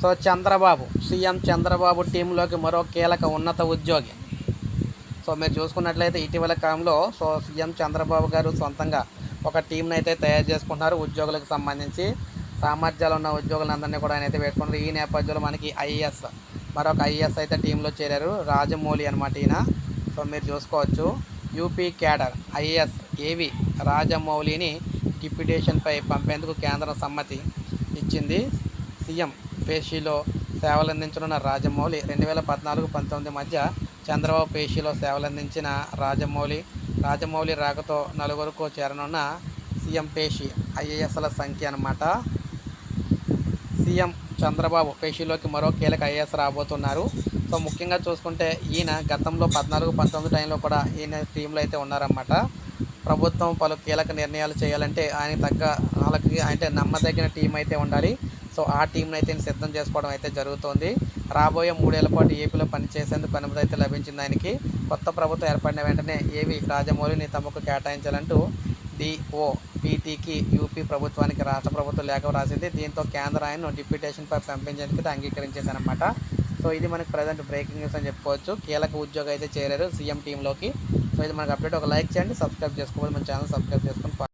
So Chandrababu CM Chandrababu టీంలోకి మరో కీలక ఉన్నత ఉద్యోగి. సో మీరు చూసుకున్నట్లయితే ఇటీవల కాలంలో సో సీఎం చంద్రబాబు గారు సొంతంగా ఒక టీంని అయితే తయారు చేసుకుంటున్నారు ఉద్యోగులకు సంబంధించి. సామర్థ్యాలు ఉన్న ఉద్యోగులందరినీ కూడా ఆయన అయితే పెట్టుకున్నారు ఈ నేపథ్యంలో మనకి ఐఏఎస్ మరొక ఐఏఎస్ అయితే టీంలో చేరారు. రాజమౌళి అనమాట ఈయన. సో మీరు చూసుకోవచ్చు. యూపీ క్యాడర్ ఐఏఎస్ ఏవి రాజమౌళిని డిప్యుటేషన్పై పంపేందుకు కేంద్రం సమ్మతి ఇచ్చింది. సీఎం పేషీలో సేవలందించనున్న రాజమౌళి రెండు వేల పద్నాలుగు పంతొమ్మిది మధ్య చంద్రబాబు పేషీలో సేవలందించిన రాజమౌళి రాజమౌళి రాకతో నలుగురుకు చేరనున్న సీఎం పేషి ఐఏఎస్ల సంఖ్య అన్నమాట. సీఎం చంద్రబాబు పేషీలోకి మరో కీలక ఐఏఎస్ రాబోతున్నారు. సో ముఖ్యంగా చూసుకుంటే ఈయన గతంలో పద్నాలుగు పంతొమ్మిది టైంలో కూడా ఈయన టీంలో అయితే ఉన్నారన్నమాట. ప్రభుత్వం పలు కీలక నిర్ణయాలు చేయాలంటే ఆయన తగ్గ వాళ్ళకి అంటే నమ్మదగిన టీం అయితే ఉండాలి. సో ఆ టీంను అయితే సిద్ధం చేసుకోవడం అయితే జరుగుతోంది. రాబోయే మూడేళ్ళ పాటు ఏపీలో పనిచేసేందుకు అనుమతి అయితే లభించింది ఆయనకి. కొత్త ప్రభుత్వం ఏర్పడిన వెంటనే ఏవి రాజమౌళిని తమకు కేటాయించాలంటూ డిఓ పీటీకి యూపీ ప్రభుత్వానికి రాష్ట్ర ప్రభుత్వం లేఖ రాసింది దీంతో కేంద్ర ఆయన డిప్యూటేషన్పై పంపించేందుకు అంగీకరించింది అనమాట సో ఇది మనకి ప్రజెంట్ బ్రేకింగ్ న్యూస్ అని చెప్పుకోవచ్చు. కీలక ఉద్యోగం అయితే చేరారు సీఎం టీంలోకి. సో ఇది మనకు అప్డేట్. ఒక లైక్ చేయండి సబ్స్క్రైబ్ చేసుకోవాలి. మన ఛానల్ సబ్స్క్రైబ్ చేసుకొని